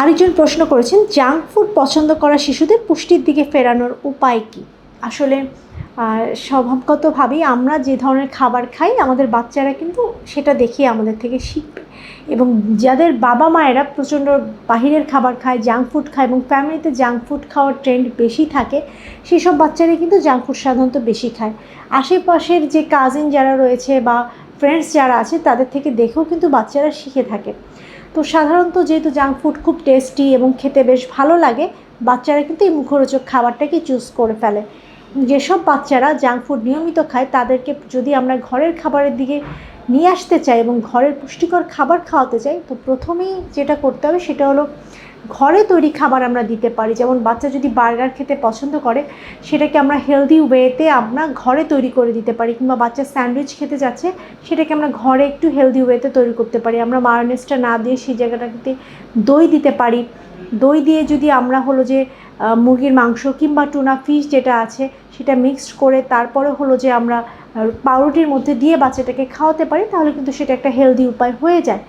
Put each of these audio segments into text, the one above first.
আরেকজন প্রশ্ন করেছেন, জাঙ্ক ফুড পছন্দ করা শিশুদের পুষ্টির দিকে ফেরানোর উপায় কী? আসলে স্বভাবগতভাবেই আমরা যে ধরনের খাবার খাই, আমাদের বাচ্চারা কিন্তু সেটা দেখিয়ে আমাদের থেকে শিখবে। এবং যাদের বাবা মায়েরা প্রচণ্ড বাহিরের খাবার খায়, জাঙ্ক ফুড খায় এবং ফ্যামিলিতে জাঙ্ক ফুড খাওয়ার ট্রেন্ড বেশি থাকে, সেসব বাচ্চারাই কিন্তু জাঙ্ক ফুড সাধারণত বেশি খায়। আশেপাশের যে কাজিন যারা রয়েছে বা ফ্রেন্ডস যারা আছে, তাদের থেকে দেখেও কিন্তু বাচ্চারা শিখে থাকে। তো সাধারণত যেহেতু জাঙ্ক ফুড খুব টেস্টি এবং খেতে বেশ ভালো লাগে, বাচ্চারা কিন্তু এই মুখরোচক খাবারটাকে চুজ করে ফেলে। যেসব বাচ্চারা জাঙ্ক ফুড নিয়মিত খায়, তাদেরকে যদি আমরা ঘরের খাবারের দিকে নিয়ে আসতে চাই এবং ঘরের পুষ্টিকর খাবার খাওয়াতে চাই, তো প্রথমেই যেটা করতে হবে সেটা হলো ঘরে তৈরি খাবার আমরা দিতে পারি। যেমন বাচ্চা যদি বার্গার খেতে পছন্দ করে, সেটাকে আমরা হেলদি ওয়েতে আমরা ঘরে তৈরি করে দিতে পারি কিংবা বাচ্চা স্যান্ডউইচ খেতে যাচ্ছে, সেটাকে আমরা ঘরে একটু হেলদি ওয়েতে তৈরি করতে পারি। আমরা মায়োনেজটা না দিয়ে সেই জায়গাটাতে দই দিতে পারি। দই দিয়ে যদি আমরা হলো যে মুরগির মাংস কিংবা টুনা ফিশ যেটা আছে, সেটা মিক্সড করে তারপরে হলো যে আমরা পাউরুটির মধ্যে দিয়ে বাচ্চাটাকে খাওয়াতে পারি, তাহলে কিন্তু সেটা একটা হেলদি উপায় হয়ে যায়।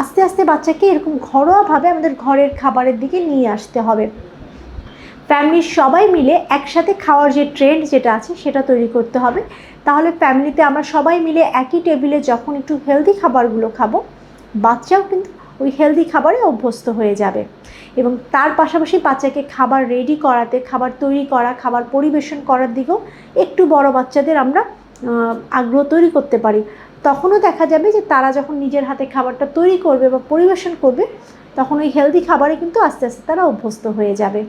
আস্তে আস্তে বাচ্চাকে এরকম ঘরোয়াভাবে আমাদের ঘরের খাবারের দিকে নিয়ে আসতে হবে। ফ্যামিলির সবাই মিলে একসাথে খাওয়ার যে ট্রেন্ড যেটা আছে, সেটা তৈরি করতে হবে। তাহলে ফ্যামিলিতে আমরা সবাই মিলে একই টেবিলে যখন একটু হেলদি খাবারগুলো খাব, বাচ্চাও কিন্তু ওই হেলদি খাবারে অভ্যস্ত হয়ে যাবে। এবং তার পাশাপাশি বাচ্চাকে খাবার রেডি করাতে, খাবার তৈরি করা, খাবার পরিবেশন করার দিকেও একটু বড় বাচ্চাদের আমরা আগ্রহ তৈরি করতে পারি। তখনও দেখা যাবে যে তারা যখন নিজের হাতে খাবারটা তৈরি করবে বা পরিবেশন করবে, তখন ওই হেলদি খাবারে কিন্তু আস্তে আস্তে তারা অভ্যস্ত হয়ে যাবে।